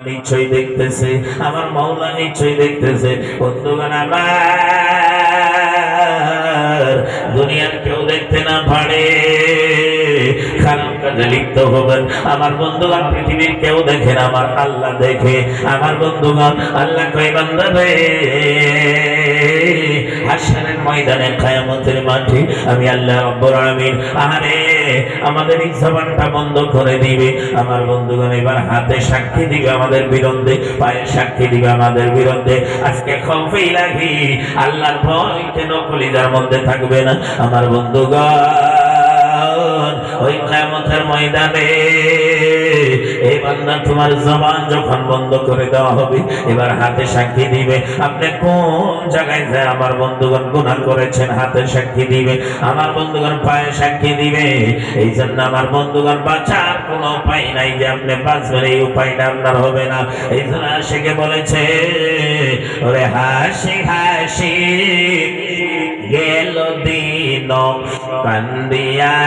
নিশ্চয়ই দেখতেছে, আমার মাওলা নিশ্চয়ই দেখতেছে। বন্ধুগণ, আমার দুনিয়ার কেউ দেখতে না পারে। আমার বন্ধুগণ আল্লাহ দেখে। আমার বন্ধুগণ, আল্লাহ রে হাসরের ময়দানে কায়ামতের মাঠে আমি আল্লাহ রব্বুল আলামিন আরে আমাদের এই জবানটা বন্ধ করে দিবে। আমার বন্ধুগণ, এবার হাতে সাক্ষী দিবে আমাদের বিরুদ্ধে পায়ে সাক্ষী দিবে আমাদের বিরুদ্ধে। আজকে খফেই লাগি আল্লাহর ভয় কেন কলিজার মধ্যে থাকবে না। আমার বন্ধুগণ, ওই কায়ামতের ময়দানে বান্দা তোমার জবান যখন বন্ধ করে দেওয়া হবে, এবার হাতে সাক্ষী দিবে। আপনি কোন জায়গায় যায় আমার বন্ধুগণ গুনাহ করেছেন, হাতে সাক্ষী দিবে। আমার বন্ধুগণ পায়ে সাক্ষী দিবে। এই জন্য আমার বন্ধুগণ বাঁচার কোনো উপায় নাই যে আপনি বাঁচবেন, এই উপায়টা আপনার হবে না। এই জন্য আশেকে বলেছে, ওরে হাসি হাসি, গেল দিন কান্দিয়া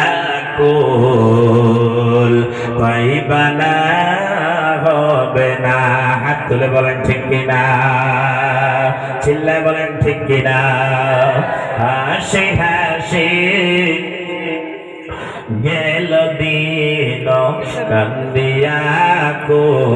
কুল পাইবানা হবে না। হাত তুলে বলেন, ঠিক কিনা? চিল্লায় বলেন, ঠিক কিনা? হাসি হাসি গেল দিন, কান্দিয়া পাইবা